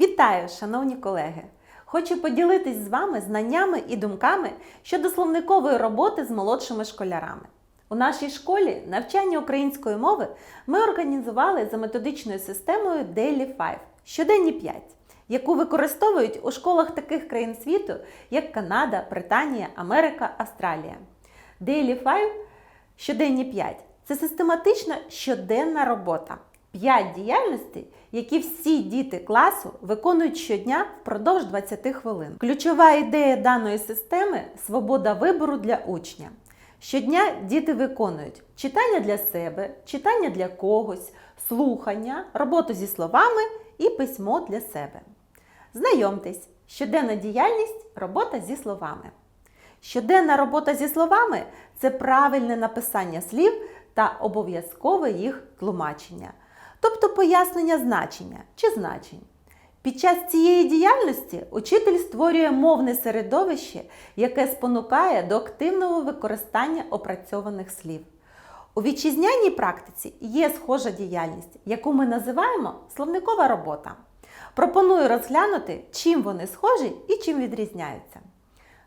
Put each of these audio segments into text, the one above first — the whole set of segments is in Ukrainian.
Вітаю, шановні колеги! Хочу поділитись з вами знаннями і думками щодо словникової роботи з молодшими школярами. У нашій школі навчання української мови ми організували за методичною системою Daily 5 щоденні 5, яку використовують у школах таких країн світу, як Канада, Британія, Америка, Австралія. Daily 5 щоденні 5 це систематична щоденна робота. П'ять діяльностей, які всі діти класу виконують щодня впродовж 20 хвилин. Ключова ідея даної системи свобода вибору для учня. Щодня діти виконують читання для себе, читання для когось, слухання, роботу зі словами і письмо для себе. Знайомтесь, щоденна діяльність робота зі словами. Щоденна робота зі словами це правильне написання слів та обов'язкове їх тлумачення, тобто пояснення значення чи значень. Під час цієї діяльності учитель створює мовне середовище, яке спонукає до активного використання опрацьованих слів. У вітчизняній практиці є схожа діяльність, яку ми називаємо словникова робота. Пропоную розглянути, чим вони схожі і чим відрізняються.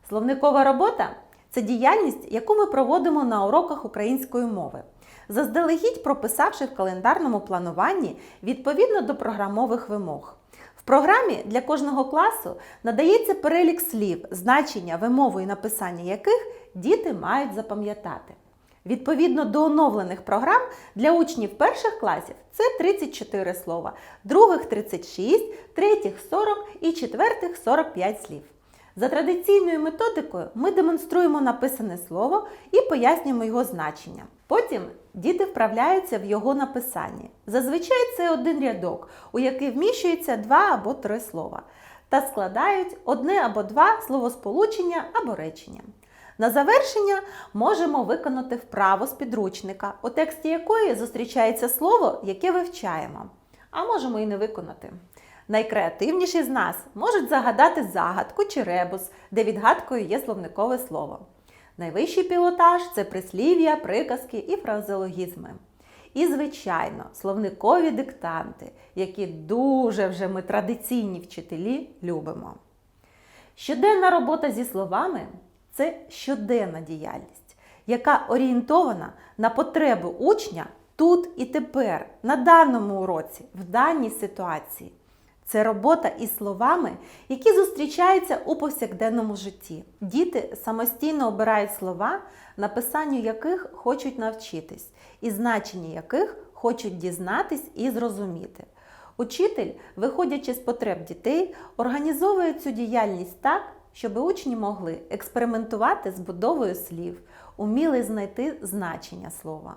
Словникова робота це діяльність, яку ми проводимо на уроках української мови, заздалегідь прописавши в календарному плануванні відповідно до програмових вимог. В програмі для кожного класу надається перелік слів, значення, вимову і написання яких діти мають запам'ятати. Відповідно до оновлених програм для учнів перших класів це 34 слова, других 36, третіх 40 і четвертих 45 слів. За традиційною методикою ми демонструємо написане слово і пояснюємо його значення. Потім діти вправляються в його написанні. Зазвичай це один рядок, у який вміщується два або три слова, та складають одне або два словосполучення або речення. На завершення можемо виконати вправу з підручника, у тексті якої зустрічається слово, яке вивчаємо, а можемо і не виконати. Найкреативніші з нас можуть загадати загадку чи ребус, де відгадкою є словникове слово. Найвищий пілотаж це прислів'я, приказки і фразеологізми. І, звичайно, словникові диктанти, які дуже вже ми традиційні вчителі любимо. Щоденна робота зі словами це щоденна діяльність, яка орієнтована на потреби учня тут і тепер, на даному уроці, в даній ситуації. Це робота із словами, які зустрічаються у повсякденному житті. Діти самостійно обирають слова, написанню яких хочуть навчитись, і значення яких хочуть дізнатись і зрозуміти. Учитель, виходячи з потреб дітей, організовує цю діяльність так, щоб учні могли експериментувати з будовою слів, уміли знайти значення слова.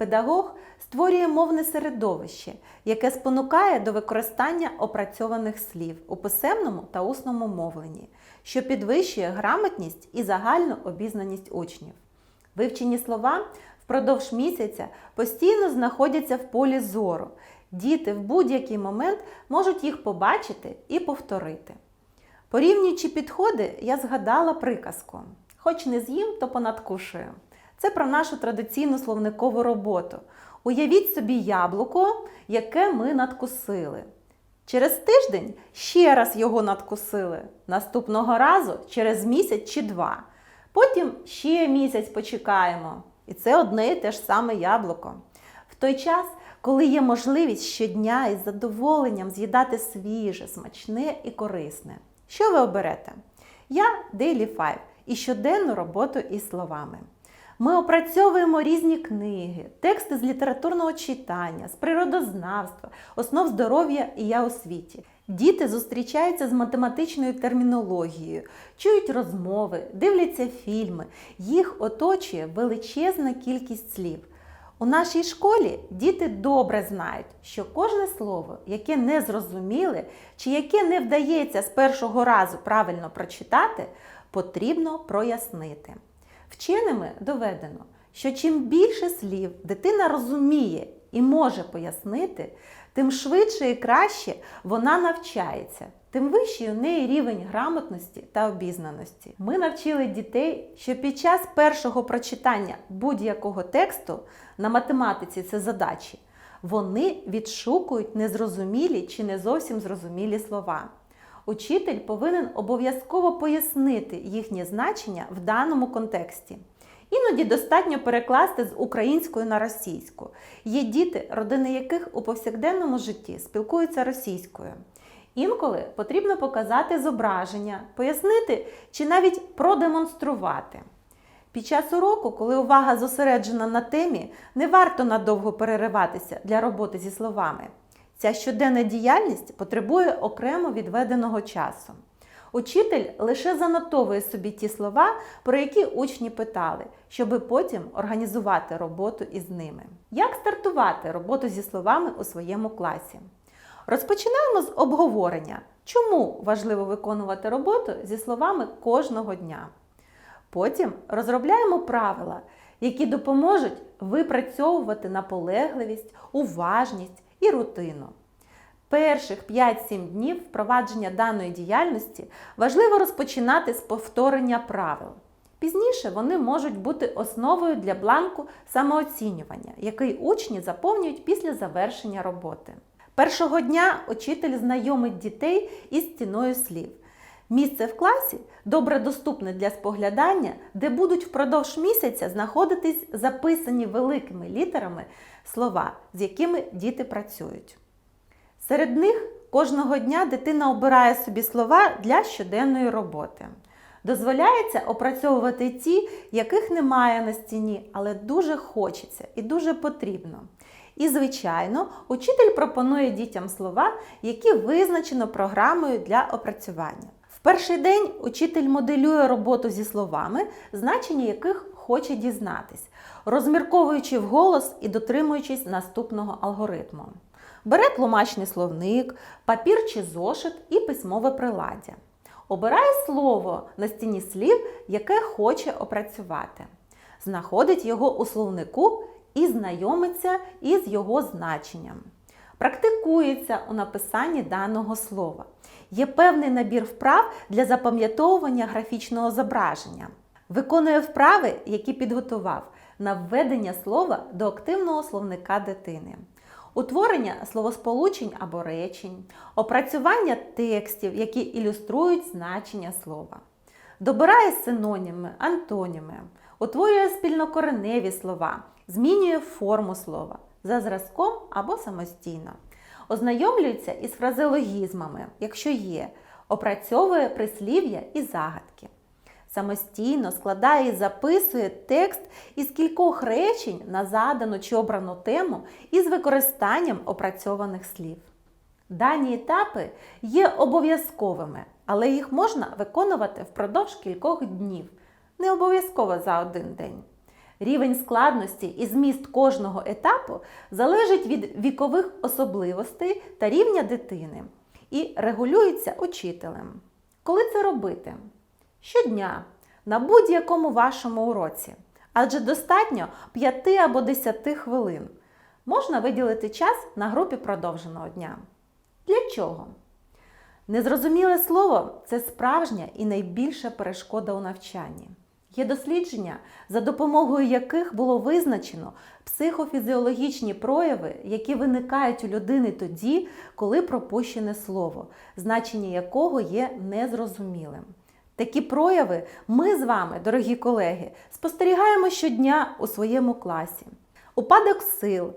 Педагог створює мовне середовище, яке спонукає до використання опрацьованих слів у писемному та усному мовленні, що підвищує грамотність і загальну обізнаність учнів. Вивчені слова впродовж місяця постійно знаходяться в полі зору. Діти в будь-який момент можуть їх побачити і повторити. Порівнюючи підходи, я згадала приказку: хоч не з'їм, то понадкушую. Це про нашу традиційну словникову роботу. Уявіть собі яблуко, яке ми надкусили. Через тиждень ще раз його надкусили. Наступного разу через місяць чи два. Потім ще місяць почекаємо. І це одне і те ж саме яблуко. В той час, коли є можливість щодня із задоволенням з'їдати свіже, смачне і корисне. Що ви оберете? Я Daily 5 і щоденну роботу із словами. Ми опрацьовуємо різні книги, тексти з літературного читання, з природознавства, основ здоров'я і я у світі. Діти зустрічаються з математичною термінологією, чують розмови, дивляться фільми, їх оточує величезна кількість слів. У нашій школі діти добре знають, що кожне слово, яке не зрозуміли чи яке не вдається з першого разу правильно прочитати, потрібно прояснити. Вченими доведено, що чим більше слів дитина розуміє і може пояснити, тим швидше і краще вона навчається, тим вищий у неї рівень грамотності та обізнаності. Ми навчили дітей, що під час першого прочитання будь-якого тексту на математиці це задачі. Вони відшукують незрозумілі чи не зовсім зрозумілі слова. Учитель повинен обов'язково пояснити їхнє значення в даному контексті. Іноді достатньо перекласти з української на російську. Є діти, родини яких у повсякденному житті спілкуються російською. Інколи потрібно показати зображення, пояснити чи навіть продемонструвати. Під час уроку, коли увага зосереджена на темі, не варто надовго перериватися для роботи зі словами. Ця щоденна діяльність потребує окремо відведеного часу. Учитель лише занотовує собі ті слова, про які учні питали, щоби потім організувати роботу із ними. Як стартувати роботу зі словами у своєму класі? Розпочинаємо з обговорення, чому важливо виконувати роботу зі словами кожного дня. Потім розробляємо правила, які допоможуть випрацьовувати наполегливість, уважність і рутину. Перших 5-7 днів впровадження даної діяльності важливо розпочинати з повторення правил. Пізніше вони можуть бути основою для бланку самооцінювання, який учні заповнюють після завершення роботи. Першого дня учитель знайомить дітей із стіною слів. Місце в класі добре доступне для споглядання, де будуть впродовж місяця знаходитись записані великими літерами слова, з якими діти працюють. Серед них кожного дня дитина обирає собі слова для щоденної роботи. Дозволяється опрацьовувати ті, яких немає на стіні, але дуже хочеться і дуже потрібно. І, звичайно, учитель пропонує дітям слова, які визначено програмою для опрацювання. Перший день учитель моделює роботу зі словами, значення яких хоче дізнатись, розмірковуючи вголос і дотримуючись наступного алгоритму. Бере тлумачний словник, папір чи зошит і письмове приладдя. Обирає слово на стіні слів, яке хоче опрацювати. Знаходить його у словнику і знайомиться із його значенням. Практикується у написанні даного слова. Є певний набір вправ для запам'ятовування графічного зображення. Виконує вправи, які підготував на введення слова до активного словника дитини. Утворення словосполучень або речень, опрацювання текстів, які ілюструють значення слова, добирає синоніми, антоніми, утворює спільнокореневі слова, змінює форму слова за зразком або самостійно, ознайомлюється із фразеологізмами, якщо є, опрацьовує прислів'я і загадки. Самостійно складає і записує текст із кількох речень на задану чи обрану тему із використанням опрацьованих слів. Дані етапи є обов'язковими, але їх можна виконувати впродовж кількох днів, не обов'язково за один день. Рівень складності і зміст кожного етапу залежить від вікових особливостей та рівня дитини і регулюється учителем. Коли це робити? Щодня на будь-якому вашому уроці, адже достатньо 5 або 10 хвилин. Можна виділити час на групі продовженого дня. Для чого? Незрозуміле слово це справжня і найбільша перешкода у навчанні. Є дослідження, за допомогою яких було визначено психофізіологічні прояви, які виникають у людини тоді, коли пропущене слово, значення якого є незрозумілим. Такі прояви ми з вами, дорогі колеги, спостерігаємо щодня у своєму класі. Упадок сил,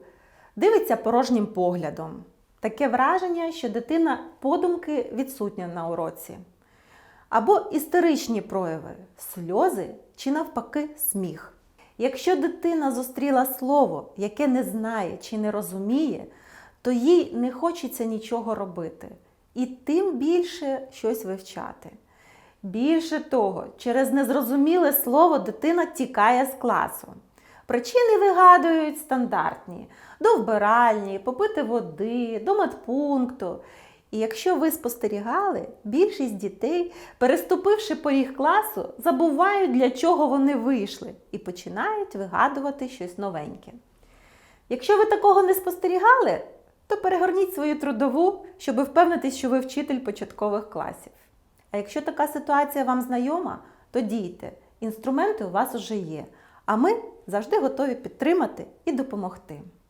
дивиться порожнім поглядом. Таке враження, що дитина подумки відсутня на уроці. Або істеричні прояви сльози чи навпаки сміх. Якщо дитина зустріла слово, яке не знає чи не розуміє, то їй не хочеться нічого робити і тим більше щось вивчати. Більше того, через незрозуміле слово дитина тікає з класу. Причини вигадують стандартні: до вбиральні, попити води, до медпункту. І якщо ви спостерігали, більшість дітей, переступивши поріг класу, забувають, для чого вони вийшли, і починають вигадувати щось новеньке. Якщо ви такого не спостерігали, то перегорніть свою трудову, щоб впевнитись, що ви вчитель початкових класів. А якщо така ситуація вам знайома, то дійте, інструменти у вас уже є. А ми завжди готові підтримати і допомогти.